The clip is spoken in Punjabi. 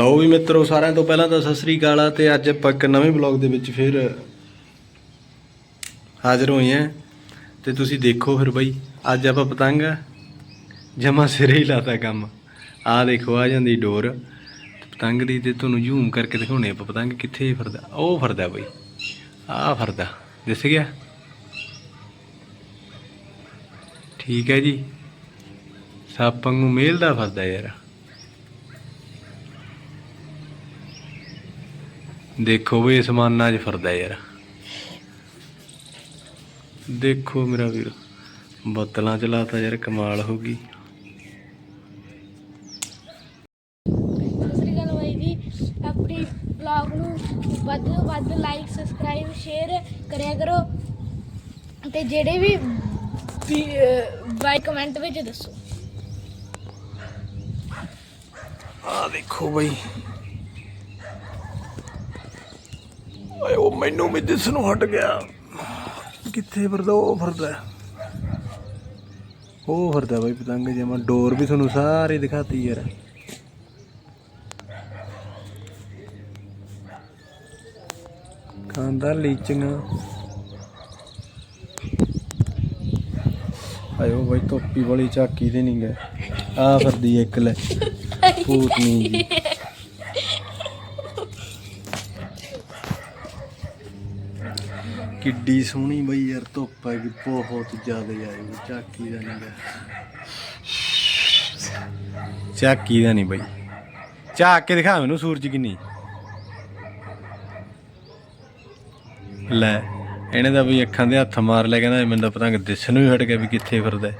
ਲਓ ਵੀ ਮਿੱਤਰੋ, ਸਾਰਿਆਂ ਤੋਂ ਪਹਿਲਾਂ ਤਾਂ ਸਤਿ ਸ੍ਰੀ ਅਕਾਲ ਆ ਤੇ ਅੱਜ ਆਪਾਂ ਇੱਕ ਨਵੇਂ ਬਲੌਗ ਦੇ ਵਿੱਚ ਫਿਰ ਹਾਜ਼ਰ ਹੋਏ ਆਂ ਤੇ ਤੁਸੀਂ ਦੇਖੋ ਫਿਰ ਬਾਈ, ਅੱਜ ਆਪਾਂ ਪਤੰਗ ਜਮਾ ਸਿਰੇ ਹੀ ਲਾਤਾ ਕੰਮ। ਆ ਦੇਖੋ, ਆ ਜਾਂਦੀ ਡੋਰ। ਪਤੰਗ ਦੀ ਤੇ ਤੁਹਾਨੂੰ ਜ਼ੂਮ ਕਰਕੇ ਦਿਖਾਉਣੇ ਆਪਾਂ ਪਤੰਗ ਕਿੱਥੇ ਫਿਰਦਾ ਉਹ ਫਿਰਦਾ ਬਾਈ ਆ ਫਿਰਦਾ ਦਿਸ ਗਿਆ? ਠੀਕ ਹੈ ਜੀ। ਸੱਪ ਵਾਂਗੂ ਮੇਲਦਾ ਫਿਰਦਾ ਯਾਰ। ਦੇਖੋ ਵੀ ਸਮਾਨਾਂ 'ਚ ਫਿਰਦਾ ਯਾਰ। ਦੇਖੋ ਮੇਰਾ ਵੀਰ ਬੋਤਲਾਂ ਚਲਾਤਾ ਯਾਰ ਕਮਾਲ ਹੋ ਗਈ। ਸਤਿ ਸ੍ਰੀ ਅਕਾਲ ਬਾਈ ਜੀ। ਆਪਣੀ ਵਲੌਗ ਨੂੰ ਵੱਧ ਤੋਂ ਵੱਧ ਲਾਈਕ ਸਬਸਕ੍ਰਾਈਬ ਸ਼ੇਅਰ ਕਰਿਆ ਕਰੋ। ਤੇ ਜਿਹੜੇ ਵੀ ਬਾਈ ਕਮੈਂਟ ਵਿੱਚ ਦੱਸੋ। ਆ ਦੇਖੋ ਬਈ। ਓਏ ਉਹ ਮੈਨੂੰ ਵੀ ਦਿਸ ਨੂੰ ਹਟ ਗਿਆ। ਕਿੱਥੇ ਫਿਰਦਾ ਉਹ? ਫਿਰਦਾ ਉਹ ਫਿਰਦਾ ਬਈ ਪਤੰਗ ਜਮਾ ਡੋਰ ਵੀ ਤੁਹਾਨੂੰ ਸਾਰੀ ਦਿਖਾਤੀ ਯਾਰ। ਖਾਂਦਾ ਲੀਚੀਆਂ। ਆਇਓ ਬਈ ਟੋਪੀ ਵਾਲੀ ਝਾਕੀ ਤੇ ਨਹੀਂ ਗਏ। ਆ ਫਿਰਦੀ ਇੱਕ ਲੈ। ਭੂਤਨੀ ਜੀ। ਕਿੱਡੀ ਸੋਹਣੀ ਬਈ ਯਾਰ, ਧੁੱਪ ਹੈ ਕਿ ਬਹੁਤ ਜ਼ਿਆਦਾ ਆਈ ਵੀ ਝਾਕੀ ਦਾ ਨਹੀਂ ਗਾ ਝਾਕੀ ਦਾ ਨਹੀਂ ਬਈ। ਝਾਕ ਕੇ ਦਿਖਾ ਮੈਨੂੰ ਸੂਰਜ ਕਿੰਨੀ। ਲੈ, ਇਹਨੇ ਤਾਂ ਬਈ ਅੱਖਾਂ ਦੇ ਹੱਥ ਮਾਰ ਲਿਆ, ਕਹਿੰਦਾ ਮੈਨੂੰ ਤਾਂ ਪਤੰਗ ਦਿਸਣ ਨੂੰ ਹੀ ਹਟ ਗਿਆ ਵੀ ਕਿੱਥੇ ਫਿਰਦਾ